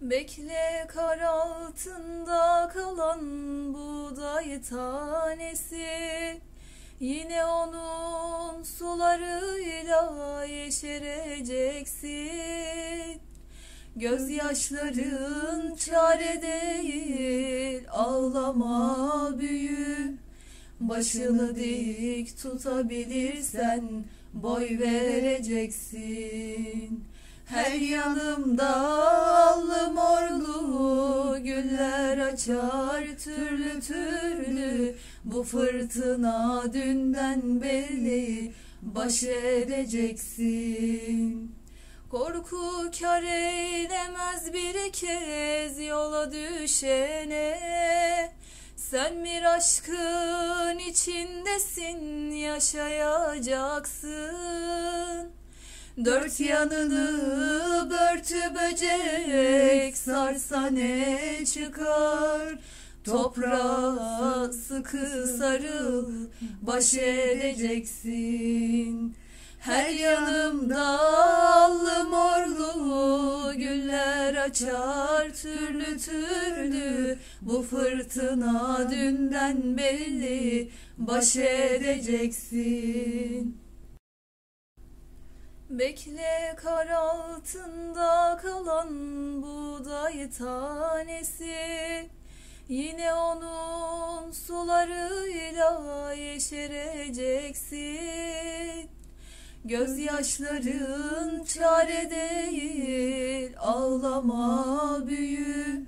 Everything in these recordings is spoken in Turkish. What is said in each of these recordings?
Bekle kar altında kalan buğday tanesi. Yine onun sularıyla yeşereceksin. Gözyaşların çare değil ağlama büyü Başını dik tutabilirsen boy vereceksin Her yanımda allı morlu güller açar türlü türlü. Bu fırtına dünden belli baş edeceksin. Korku kar eylemez bir kez yola düşene. Sen bir aşkın içindesin yaşayacaksın Dört yanını börtü böcek sarsa çıkar? Toprağa sıkı sarıl baş edeceksin. Her yanımda allı morlu güller açar türlü türlü. Bu fırtına dünden belli baş edeceksin Bekle kar altında kalan buğday tanesi. Yine onun sularıyla yeşereceksin. Gözyaşların çare değil ağlama büyü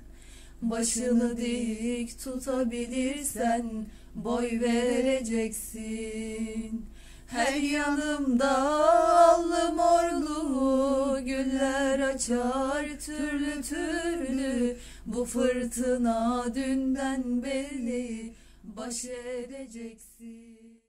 Başını dik tutabilirsen boy vereceksin. Her yanımda açar türlü türlü Bu fırtına dünden belli baş edeceksin